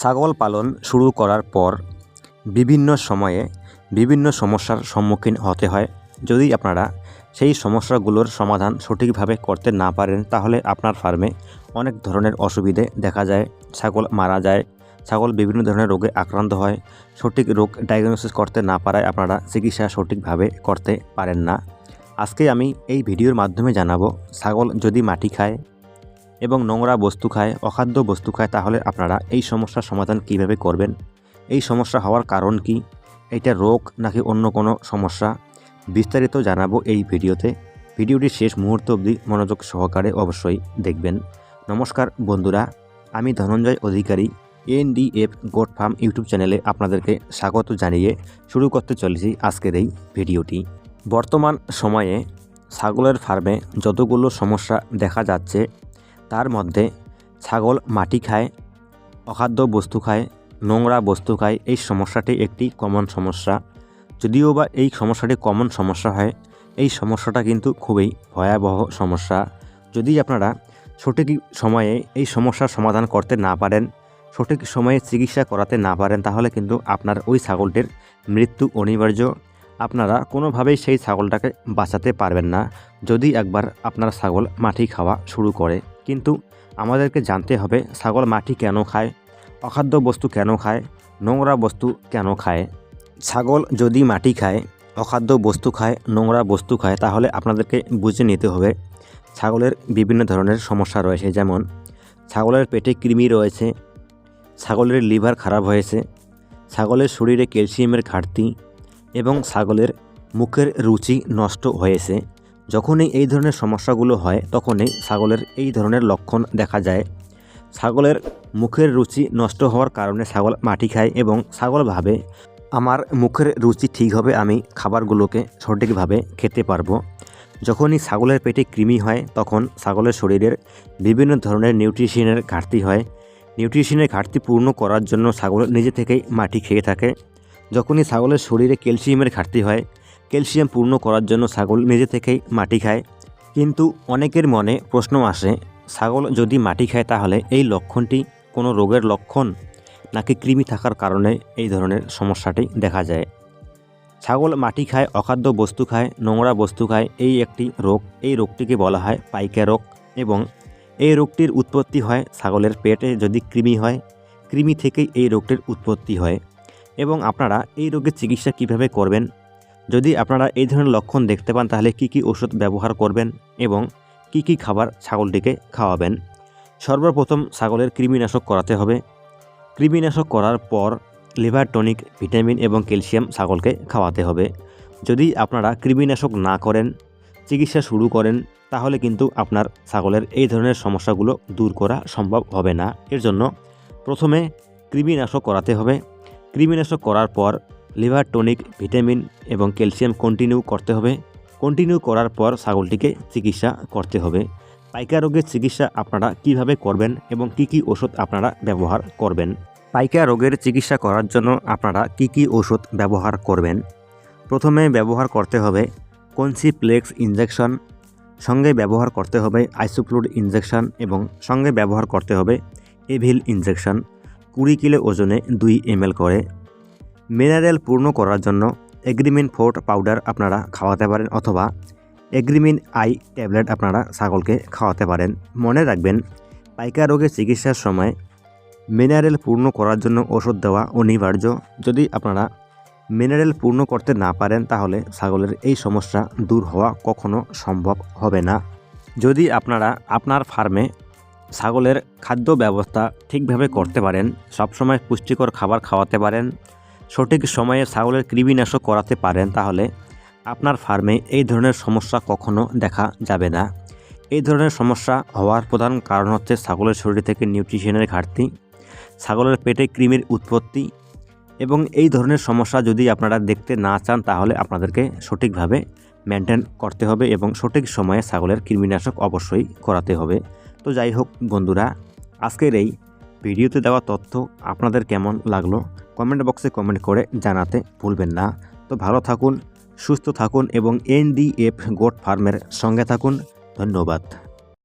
ছাগল পালন শুরু করার পর বিভিন্ন সময়ে বিভিন্ন সমস্যার সম্মুখীন হতে হয়। যদি আপনারা সেই সমস্যাগুলোর সমাধান সঠিকভাবে করতে না পারেন, তাহলে আপনার ফার্মে অনেক ধরনের অসুবিধে দেখা যায়। ছাগল মারা যায়, ছাগল বিভিন্ন ধরনের রোগে আক্রান্ত হয়। সঠিক রোগ ডায়াগনোসিস করতে না পারায় আপনারা চিকিৎসা সঠিকভাবে করতে পারেন না। আজকে আমি এই ভিডিওর মাধ্যমে জানাব, ছাগল যদি মাটি খায় এবং নোংরা বস্তু খায়, অখাদ্য বস্তু খায়, তাহলে আপনারা এই সমস্যার সমাধান কীভাবে করবেন? এই সমস্যা হওয়ার কারণ কি? এটা রোগ নাকি অন্য কোনো সমস্যা? বিস্তারিত জানাব এই ভিডিওতে। ভিডিওটি শেষ মুহূর্ত অবধি মনোযোগ সহকারে অবশ্যই দেখবেন। নমস্কার বন্ধুরা, আমি Dhananjay Adhikari NDF goat farm YouTube চ্যানেলে আপনাদেরকে স্বাগত জানিয়ে শুরু করতে চলেছি আজকের এই ভিডিওটি। বর্তমান সময়ে ছাগলের ফার্মে যতগুলো সমস্যা দেখা যাচ্ছে তার মধ্যে ছাগল মাটি খায়, অখাদ্য বস্তু খায়, নোংরা বস্তু খায়, এই সমস্যাটি একটি কমন সমস্যা। যদিও বা এই সমস্যাটি কমন সমস্যা হয়, এই সমস্যাটা কিন্তু খুবই ভয়াবহ সমস্যা। যদি আপনারা সঠিক সময়ে এই সমস্যার সমাধান করতে না পারেন, সঠিক সময়ে চিকিৎসা করাতে না পারেন, তাহলে কিন্তু আপনার ওই ছাগলটির মৃত্যু অনিবার্য। আপনারা কোনোভাবেই সেই ছাগলটাকে বাঁচাতে পারবেন না। যদি একবার আপনার ছাগল মাটি খাওয়া শুরু করে কিন্তু আমাদেরকে জানতে হবে ছাগল মাটি কেন খায়, অখাদ্য বস্তু কেন খায়, নোংরা বস্তু কেন খায়। ছাগল যদি মাটি খায়, অখাদ্য বস্তু খায়, নোংরা বস্তু খায়, তাহলে আপনাদেরকে বুঝে নিতে হবে ছাগলের বিভিন্ন ধরনের সমস্যা রয়েছে। যেমন, ছাগলের পেটে কৃমি রয়েছে, ছাগলের লিভার খারাপ হয়েছে, ছাগলের শরীরে ক্যালসিয়ামের ঘাটতি এবং ছাগলের মুখের রুচি নষ্ট হয়েছে। যখনই এই ধরনের সমস্যাগুলো হয়, তখনই ছাগলের এই ধরনের লক্ষণ দেখা যায়। ছাগলের মুখের রুচি নষ্ট হওয়ার কারণে ছাগল মাটি খায় এবং ছাগল ভাবে, আমার মুখের রুচি ঠিক হবে, আমি খাবারগুলোকে সঠিকভাবে খেতে পারব। যখনই ছাগলের পেটে কৃমি হয়, তখন ছাগলের শরীরের বিভিন্ন ধরনের নিউট্রিশনের ঘাটতি হয়। নিউট্রিশনের ঘাটতি পূর্ণ করার জন্য ছাগল নিজে থেকেই মাটি খেয়ে থাকে। যখনই ছাগলের শরীরে ক্যালসিয়ামের ঘাটতি হয় ক্যালসিয়াম পূর্ণ করার জন্য ছাগল নিজে থেকেই মাটি খায়। কিন্তু অনেকের মনে প্রশ্ন আসে, ছাগল যদি মাটি খায় তাহলে এই লক্ষণটি কোনো রোগের লক্ষণ? নাকি কৃমি থাকার কারণে এই ধরনের সমস্যাটি দেখা যায়? ছাগল মাটি খায়, অখাদ্য বস্তু খায়, নোংরা বস্তু খায়, এই একটি রোগ। এই রোগটিকে বলা হয় পাইকা রোগ এবং এই রোগটির উৎপত্তি হয় ছাগলের পেটে যদি কৃমি হয়। কৃমি থেকেই এই রোগটির উৎপত্তি হয়। এবং আপনারা এই রোগের চিকিৎসা কীভাবে করবেন? যদি আপনারা এই ধরনের লক্ষণ দেখতে পান, তাহলে কি কি ওষুধ ব্যবহার করবেন এবং কি কি খাবার ছাগলটিকে খাওয়াবেন? সর্বপ্রথম ছাগলের কৃমিনাশক করাতে হবে। কৃমিনাশক করার পর লিভার টনিক, ভিটামিন এবং ক্যালসিয়াম ছাগলকে খাওয়াতে হবে। যদি আপনারা কৃমিনাশক না করেন, চিকিৎসা শুরু করেন, তাহলে কিন্তু আপনার ছাগলের এই ধরনের সমস্যাগুলো দূর করা সম্ভব হবে না। এর জন্য প্রথমে কৃমিনাশক করাতে হবে। কৃমিনাশক করার পর লিভার, টনিক, ভিটামিন এবং ক্যালসিয়াম কন্টিনিউ করতে হবে। কন্টিনিউ করার পর ছাগলটিকে চিকিৎসা করতে হবে। পাইকা রোগের চিকিৎসা আপনারা কীভাবে করবেন এবং কি কি ওষুধ আপনারা ব্যবহার করবেন? পাইকা রোগের চিকিৎসা করার জন্য আপনারা কি কি ওষুধ ব্যবহার করবেন? প্রথমে ব্যবহার করতে হবে কনসিপ্লেক্স ইনজেকশন, সঙ্গে ব্যবহার করতে হবে আইসোফ্লুড ইনজেকশন এবং সঙ্গে ব্যবহার করতে হবে এভিল ইনজেকশন। কুড়ি কিলো ওজনে দুই এম করে। মিনারেল পূর্ণ করার জন্য এগ্রিমিন ফোর্ট পাউডার আপনারা খাওয়াতে পারেন অথবা এগ্রিমিন আই ট্যাবলেট আপনারা ছাগলকে খাওয়াতে পারেন। মনে রাখবেন, পাইকা রোগের চিকিৎসার সময় মিনারেল পূর্ণ করার জন্য ওষুধ দেওয়া অনিবার্য। যদি আপনারা মিনারেল পূর্ণ করতে না পারেন, তাহলে ছাগলের এই সমস্যা দূর হওয়া কখনো সম্ভব হবে না। যদি আপনারা আপনার ফার্মে ছাগলের খাদ্য ব্যবস্থা ঠিকভাবে করতে পারেন, সবসময় পুষ্টিকর খাবার খাওয়াতে পারেন সঠিক সময়ে ছাগলের কৃমিনাশক করাতে পারেন তাহলে আপনার ফার্মে এই ধরনের সমস্যা কখনো দেখা যাবে না। এই ধরনের সমস্যা হওয়ার প্রধান কারণ হচ্ছে ছাগলের শরীর থেকে নিউট্রিশনের ঘাটতি, ছাগলের পেটে কৃমির উৎপত্তি এবং এই ধরনের সমস্যা যদি আপনারা দেখতে না চান তাহলে আপনাদেরকে সঠিকভাবে মেনটেন করতে হবে এবং সঠিক সময়ে ছাগলের কৃমিনাশক অবশ্যই করাতে হবে। তো যাই হোক বন্ধুরা, আজকের এই ভিডিওতে দেওয়া তথ্য আপনাদের কেমন লাগল কমেন্ট বক্সে কমেন্ট করে জানাতে ভুলবেন না। তো ভালো থাকুন, সুস্থ থাকুন এবং এনডিএফ গোট ফার্মের সঙ্গে থাকুন। ধন্যবাদ।